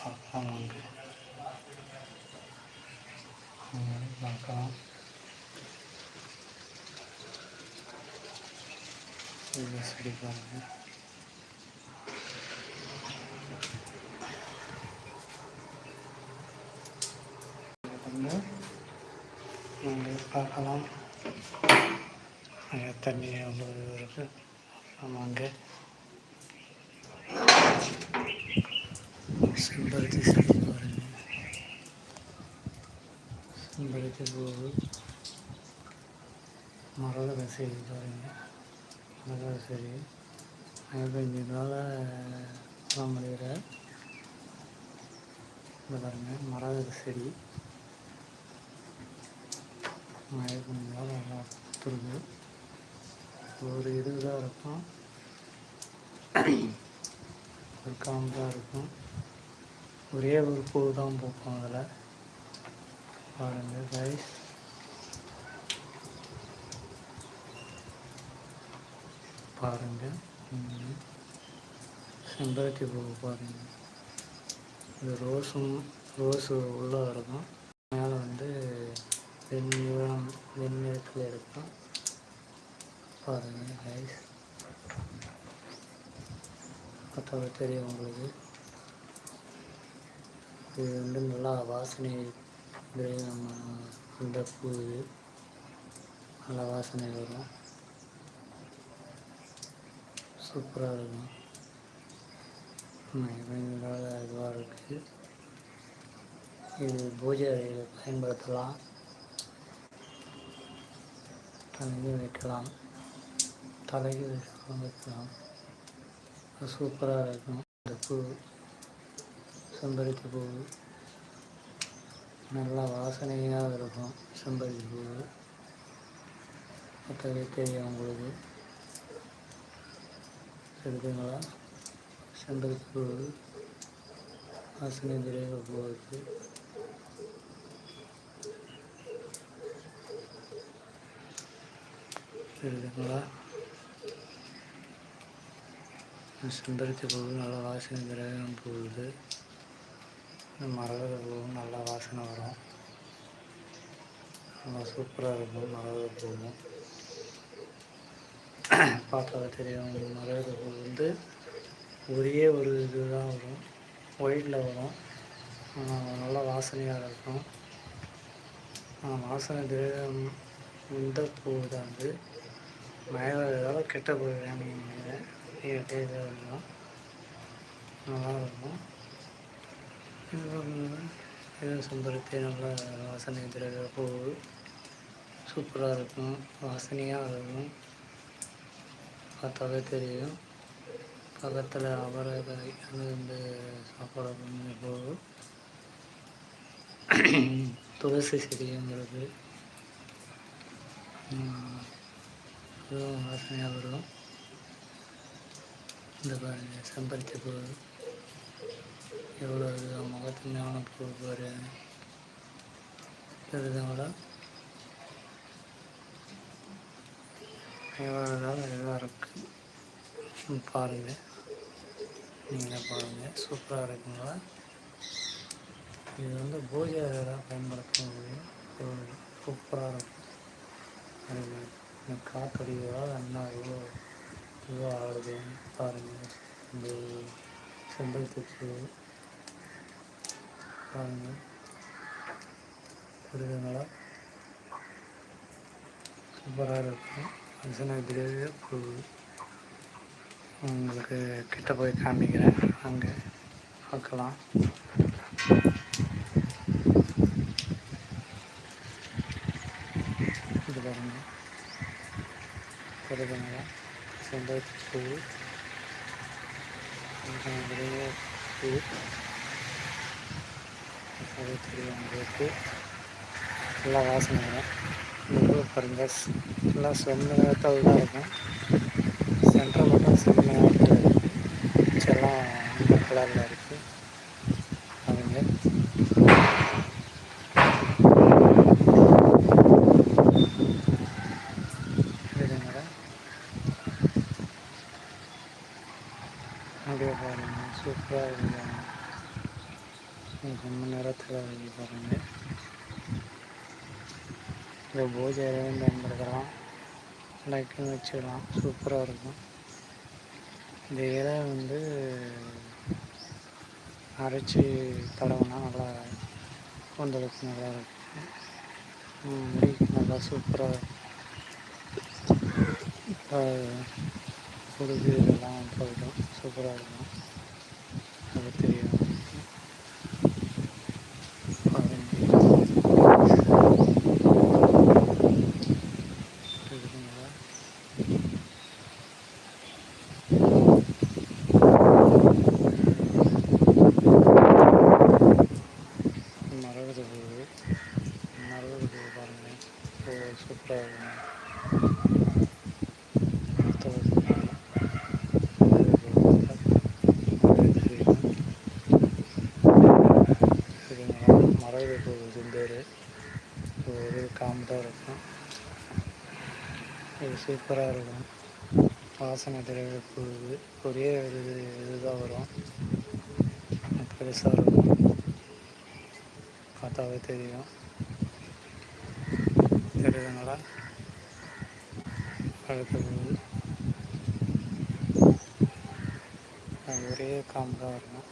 பார்க்கலாம் வாங்க வாங்க, பார்க்கலாம் இந்த செடி பாருங்க இது வந்து நீங்கள் பார்க்கலாம் அங்கே தண்ணி அவ்வளோ இருக்கு ஆமாங்க செம்பருத்தி செடி பாருங்கள் செம்பருத்தி பூவு மரகத செடி பாருங்கள் மரகத செடி பதினஞ்சு நாளாக முடிகிற இந்த பாருங்க மரகத செடி மழை கொஞ்சம் நாள் நல்லா பூத்துருக்கு ஒரு இருபதாக இருக்கும். ஒரு காம்பாக இருக்கும். ஒரே ஒரு பூ தான் பூக்கும் அதில். பாருங்கள் கைஸ் பாருங்கள். செம்பருத்தி பூ பாருங்கள். இது ரோஸும் ரோஸு உள்ளே இருக்கும் மேலே வந்து வெண்ணிறம் வெண்ணிறத்தில் இருக்கும். பாருங்கள் கைஸ் பார்த்தாவே தெரியும் உங்களுக்கு. இது வந்து நல்லா வாசனை நம்ம இந்த பூ இது. நல்லா வாசனை வரும். சூப்பராக இருக்கும். நல்லா இதுவாக இருக்குது இது பூஜை அறையில் பயன்படுத்தலாம். தலைக்கு வைக்கலாம். தலைக்கு வைக்கலாம். வைக்கலாம் சூப்பராக இருக்கும். இந்த பூ. செம்பருத்தி பூ நல்லா வாசனையாக இருக்கும் செம்பருத்தி பூ அப்போவே தெரியும் உங்களுக்கு? எடுத்துங்களா செம்பருத்தி பூ வாசனை திரைவ பூ இருக்குது எடுத்துங்களா செம்பருத்தி பூ நல்லா வாசனை திரவியம் போகுது. மரகத பூவும் நல்லா வாசனை வரும். நல்லா சூப்பராக இருக்கும் மரகத பூவும் பார்த்தா தெரியும் மரகத பூ வந்து ஒரே ஒரு இது தான் வரும் ஒயிட்டில் வரும். நல்லா வாசனையாக இருக்கும். வாசனை திரவியம் இந்த பூ தான் வந்து மேலே கெட்ட பூ நீங்கள் இதெல்லாம் நல்லா இருக்கும். செம்பருத்தி நல்லா வாசனை திரவிய பூ சூப்பராக இருக்கும். வாசனையாக இருக்கும். பார்த்தாவே தெரியும். பக்கத்தில் அவரைக்காய் அது வந்து சாப்பாடு பண்ண போகும் துளசி செடிங்கிறது. அதுவும் வாசனையாக வரும். இந்த பாருங்க செம்பருத்தி பூ. எவ்வளோ இது முகத்து ஞானம் பூ பாரு இதுங்களா எவ்வளோ இதாக இருக்குது பாருங்கள் நீங்கள் பாருங்கள் சூப்பராக இருக்குங்களா? இது வந்து பூஜை பயன்படுத்த முடியும் சூப்பராக இருக்கும். அது அண்ணா எவ்வளோ என்ன இவ்வளோ இதுவாக ஆகுது பாருங்கள் இந்த செம்பல் தச்சு பாருங்கள் புரியுதுங்களா சூப்பராக இருக்கும். வாசனை திரவிய பூ உங்களுக்கு கிட்ட போய் காமிக்கிறேன். அங்கே பார்க்கலாம். இது பாருங்க. புரியுதுங்களா செம்பருத்தி பூ பூ அது தெரியும் உங்களுக்கு நல்லா வாசனை வரும் இந்த பூ பாருங்க நல்லா செம்மத்தில் தான் இருக்கும். சென்ட்ரல் மட்டும் செம்மத்தில் இருக்குது செல்லாம் கலரில் இருக்குது அவங்க இதுங்களா அப்படியே பாருங்க சூப்பராக இருக்குங்க செம்ம நேரத்தில் வருது பாருங்கள் இந்த பூஜை அறையும் பயன்படுத்தலாம் லைட்டும் வச்சுக்கலாம். சூப்பராக இருக்கும். இந்த இலை வந்து அரைச்சி தடவுனா நல்லா கூந்தலுக்கு நல்லா இருக்கும். முடி நல்லா சூப்பராக பொழுது இதெல்லாம் போயிடும். சூப்பராக இருக்கும். அது தெரியும் மரகத பூ மரகத பூ பாருங்கள் பூ சூப்பராக இருக்கும் மரகத பூ செந்தேர் ஒரு காம்பு தான் இருக்கும். இது சூப்பராக இருக்கும். வாசனை திரவிய போகுது ஒரே ஒரு இது இதுதான் வரும். பெருசாக இருக்கும். பார்த்தாவே தெரியும். தெரியுதுங்களா? அடுத்தது. ஒரே காம்பு தான் வரும்.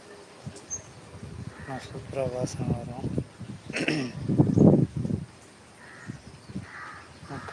நான் சூப்பராக வாசனை வரும்.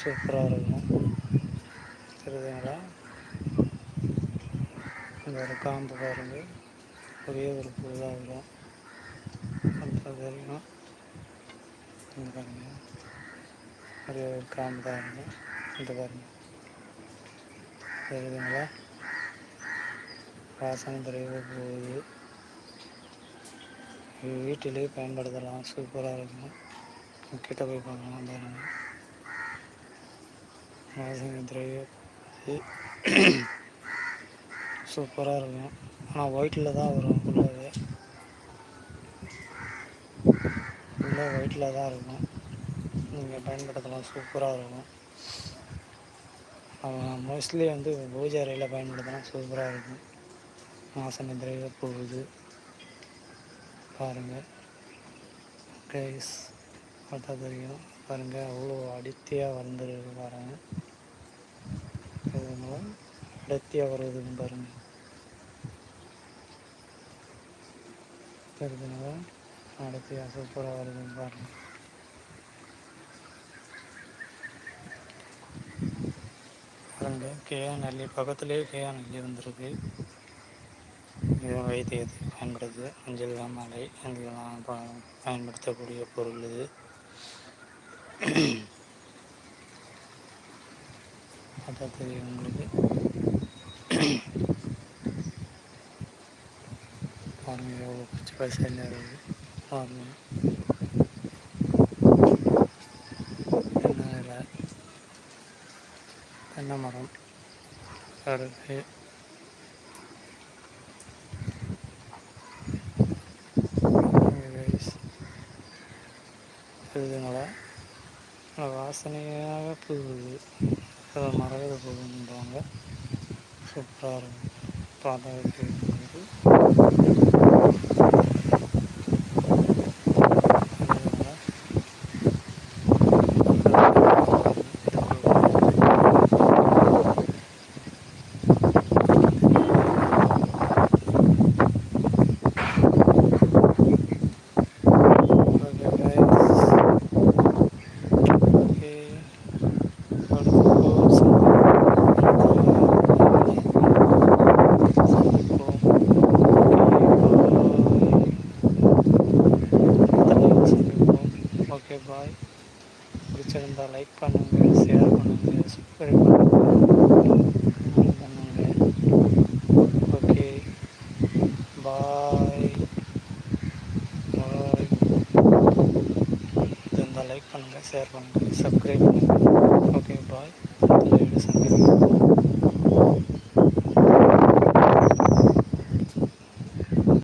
சூப்பராக இருக்கும். தெரியுதுங்களா? இந்த ஒரு காம்பு பாருங்கள் ஒரே ஒரு பூ இருக்கும் வரும். அது தெரியும். இந்த ஒரே ஒரு காம்பு தான் இருக்கும் இந்த பாருங்கள் தெரியுதுங்களா? வாசனை தெரிய போகுது. வீட்டிலே பயன்படுத்தலாம். சூப்பராக இருக்கும். கிட்ட போய் பார்க்கலாம். பாருங்கள் வாசனை திரைய சூப்பராக இருக்கும். ஆனால் ஒயிட்டில் தான் வரும் ஃபுல்லாகவே ஃபுல்லாக ஒயிட்டில் தான் இருக்கும். நீங்கள் பயன்படுத்தலாம். சூப்பராக இருக்கும். மோஸ்ட்லி வந்து பூஜை அறையில் பயன்படுத்தலாம் சூப்பராக இருக்கும். வாசனை திரவிய போகுது. பாருங்கள் கைஸ் பார்த்தா தெரியும். பாருங்கள் அவ்வளோ அடித்தியாக வந்துருக்கு பாருங்கள் இதனால் அடர்த்தியாக வருதுன்னு பாருங்கள் தெரியுதுனால அடர்த்தியாக சூப்பராக வருதுன்னு பாருங்கள் பாருங்கள் கேஆ நல்லி பக்கத்துலேயே கேஆ நல்லி வந்துருக்கு இது வைத்தியத்தை பயன்படுது மஞ்சள் மலை அங்கெல்லாம் பயன்படுத்தக்கூடிய பொருள் இது. பார்த்தா தெரியும் உங்களுக்கு பாருங்கள் எவ்வளோ பச்சை பசையில் இருக்குது பாருங்கள் தென்னை தென்னை மரம் கருது இருக்குதுங்களா வாசனையாக போகுது. அதை மரகத பூவுன்றாங்க சூப்பராக இருக்கும். பார்த்தா ஓகே शेयर बनाएँगे सब्सक्राइब